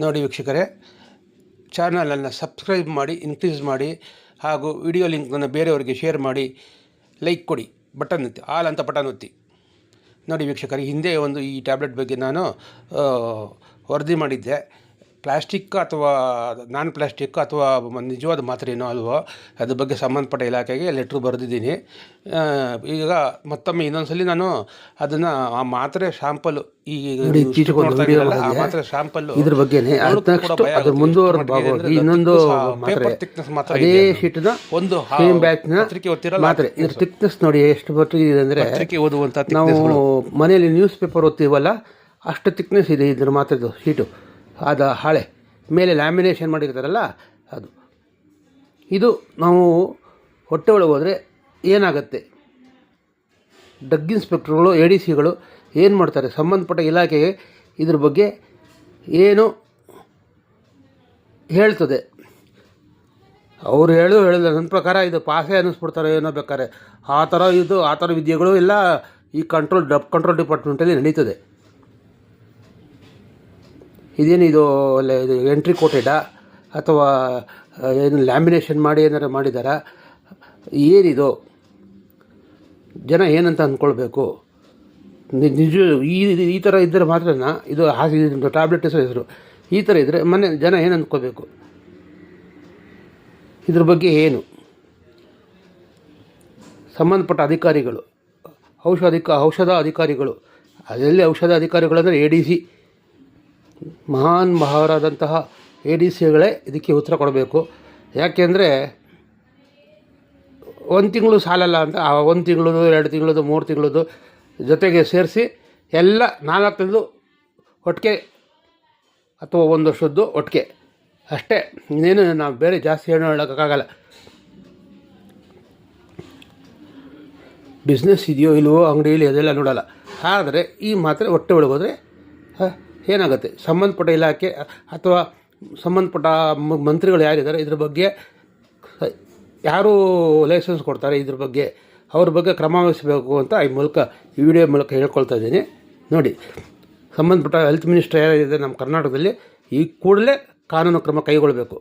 ನೋಡಿ ವೀಕ್ಷಕರೇ, ಚಾನಲನ್ನು ಸಬ್ಸ್ಕ್ರೈಬ್ ಮಾಡಿ ಇನ್ಕ್ರೀಸ್ ಮಾಡಿ, ಹಾಗೂ ವಿಡಿಯೋ ಲಿಂಕನ್ನು ಬೇರೆಯವರಿಗೆ ಶೇರ್ ಮಾಡಿ ಲೈಕ್ ಕೊಡಿ ಬಟನ್ ಒತ್ತಿ ಆಲ್ ಅಂತ ಬಟನ್ ಒತ್ತಿ. ನೋಡಿ ವೀಕ್ಷಕರೇ, ಹಿಂದೆ ಒಂದು ಈ ಟ್ಯಾಬ್ಲೆಟ್ ಬಗ್ಗೆ ನಾನು ವರದಿ ಮಾಡಿದ್ದೆ. ಪ್ಲಾಸ್ಟಿಕ್ ಅಥವಾ ನಾನ್ ಪ್ಲಾಸ್ಟಿಕ್ ಅಥವಾ ನಿಜವಾದ ಮಾತ್ರೆಯೋ ಏನೋ ಅಲ್ವೋ ಅದ್ರ ಬಗ್ಗೆ ಸಂಬಂಧಪಟ್ಟ ಇಲಾಖೆಗೆ ಲೆಟ್ರ್ ಬರೆದಿದ್ದೀನಿ. ಈಗ ಮತ್ತೊಮ್ಮೆ ಇನ್ನೊಂದ್ಸಲಿ ನಾನು ಅದನ್ನು ಆ ಮಾತ್ರೆ ಶಾಂಪಲ್ ಈ ಮಾತ್ರೆ ಶಾಂಪಲ್ಲು ಇದ್ರ ಬಗ್ಗೆನೇ next ಅದ್ರ ಮುಂದುವರೆದ ಭಾಗವಾಗಿ ಇನ್ನೊಂದು ಮಾತ್ರೆ ಅದೇ. ಶೀಟ್ನ ಒಂದು ಸೇಮ್ ಬ್ಯಾಚ್ನ ಮಾತ್ರೆ. ಇದ್ರ ಥಿಕ್ನೆಸ್ ನೋಡಿ ಎಷ್ಟು ಬರ್ತಿದೆ ಅಂದರೆ ಓದುವಂಥ ನಾವು. ಮನೆಯಲ್ಲಿ ನ್ಯೂಸ್ ಪೇಪರ್ ಓದ್ತೀವಲ್ಲ ಅಷ್ಟು ಥಿಕ್ನೆಸ್ ಇದೆ ಇದ್ರ ಮಾತ್ರೆದು ಶೀಟು ಅದ ಹಾಳೆ. ಮೇಲೆ ಲ್ಯಾಮಿನೇಷನ್ ಮಾಡಿರ್ತಾರಲ್ಲ, ಅದು. ಇದು ನಾವು ಹೊಟ್ಟೆ ಒಳಗೆ ಹೋದರೆ ಏನಾಗುತ್ತೆ? ಡ್ರಗ್ ಇನ್ಸ್ಪೆಕ್ಟರ್ಗಳು ಎ ಡಿ ಸಿಗಳು ಏನು ಮಾಡ್ತಾರೆ? ಸಂಬಂಧಪಟ್ಟ ಇಲಾಖೆಗೆ ಇದ್ರ ಬಗ್ಗೆ ಏನು ಹೇಳ್ತದೆ? ಅವ್ರು ಹೇಳು ಹೇಳಿಲ್ಲ. ನನ್ನ ಪ್ರಕಾರ ಇದು ಪಾಸೇ ಅನ್ನಿಸ್ಬಿಡ್ತಾರೆ ಏನೋ ಬೇಕಾದ್ರೆ. ಆ ಥರ ಇದು, ಆ ಥರ ವಿದ್ಯೆಗಳು ಎಲ್ಲ ಈ ಕಂಟ್ರೋಲ್ ಡಬ್ ಕಂಟ್ರೋಲ್ ಡಿಪಾರ್ಟ್ಮೆಂಟಲ್ಲಿ ನಡೀತದೆ. ಇದೇನು ಇದು ಇದು ಎಂಟ್ರಿ ಕೋಟೆಡಾ ಅಥವಾ ಏನು ಲ್ಯಾಮಿನೇಷನ್ ಮಾಡಿ ಏನಾರು ಮಾಡಿದಾರ? ಏನಿದು? ಜನ ಏನಂತ ಅಂದ್ಕೊಳ್ಬೇಕು? ನಿಜ, ಈ ಈ ಥರ ಇದ್ದರೆ ಮಾತ್ರ ಇದು ಹಾಗೆ ಟ್ಯಾಬ್ಲೆಟ್ ಹೆಸರು ಹೆಸರು. ಈ ಥರ ಇದ್ದರೆ ಮನೆ ಜನ ಏನು ಅಂದ್ಕೋಬೇಕು ಇದ್ರ ಬಗ್ಗೆ ಏನು? ಸಂಬಂಧಪಟ್ಟ ಅಧಿಕಾರಿಗಳು, ಔಷಧಿಕ, ಔಷಧ ಅಧಿಕಾರಿಗಳು. ಅದರಲ್ಲಿ ಔಷಧ ಅಧಿಕಾರಿಗಳು ಅಂದರೆ ಎ ಡಿ ಸಿ ಮಹಾನ್ ಮಹಾರಾದಂತಹ ಎ ಡಿ ಸಿಗಳೇ ಇದಕ್ಕೆ ಉತ್ತರ ಕೊಡಬೇಕು. ಯಾಕೆಂದರೆ ಒಂದು ತಿಂಗಳು ಸಾಲಲ್ಲ ಅಂತ, ಆ ಒಂದು ತಿಂಗಳದು, ಎರಡು ತಿಂಗಳದು, ಮೂರು ತಿಂಗಳದು ಜೊತೆಗೆ ಸೇರಿಸಿ ಎಲ್ಲ ನಾಲ್ಕು ತಿಂಗಳು ಒಟ್ಟಿಗೆ ಅಥವಾ ಒಂದು ವರ್ಷದ್ದು ಒಟ್ಟಿಗೆ. ಅಷ್ಟೇ, ಇನ್ನೇನು ನಾವು ಬೇರೆ ಜಾಸ್ತಿ ಏನು ಹೇಳೋಕ್ಕಾಗಲ್ಲ. ಬಿಸ್ನೆಸ್ ಇದೆಯೋ ಇಲ್ವೋ ಅಂಗಡಿಯಲ್ಲಿ ಅದೆಲ್ಲ ನೋಡೋಲ್ಲ. ಆದರೆ ಈ ಮಾತ್ರೆ ಹೊಟ್ಟೆ ಒಳಗೋದ್ರೆ ಏನಾಗುತ್ತೆ? ಸಂಬಂಧಪಟ್ಟ ಇಲಾಖೆ ಅಥವಾ ಸಂಬಂಧಪಟ್ಟ ಮಂತ್ರಿಗಳು ಯಾರಿದ್ದಾರೆ, ಇದ್ರ ಬಗ್ಗೆ ಯಾರು ಲೈಸೆನ್ಸ್ ಕೊಡ್ತಾರೆ, ಇದ್ರ ಬಗ್ಗೆ ಅವ್ರ ಬಗ್ಗೆ ಕ್ರಮ ವಹಿಸಬೇಕು ಅಂತ ಈ ಮೂಲಕ, ಈ ವಿಡಿಯೋ ಮೂಲಕ ಹೇಳ್ಕೊಳ್ತಾ ಇದ್ದೀನಿ. ನೋಡಿ, ಸಂಬಂಧಪಟ್ಟ ಹೆಲ್ತ್ ಮಿನಿಸ್ಟರ್ ಯಾರಿದೆ ನಮ್ಮ ಕರ್ನಾಟಕದಲ್ಲಿ, ಈ ಕೂಡಲೇ ಕಾನೂನು ಕ್ರಮ ಕೈಗೊಳ್ಳಬೇಕು.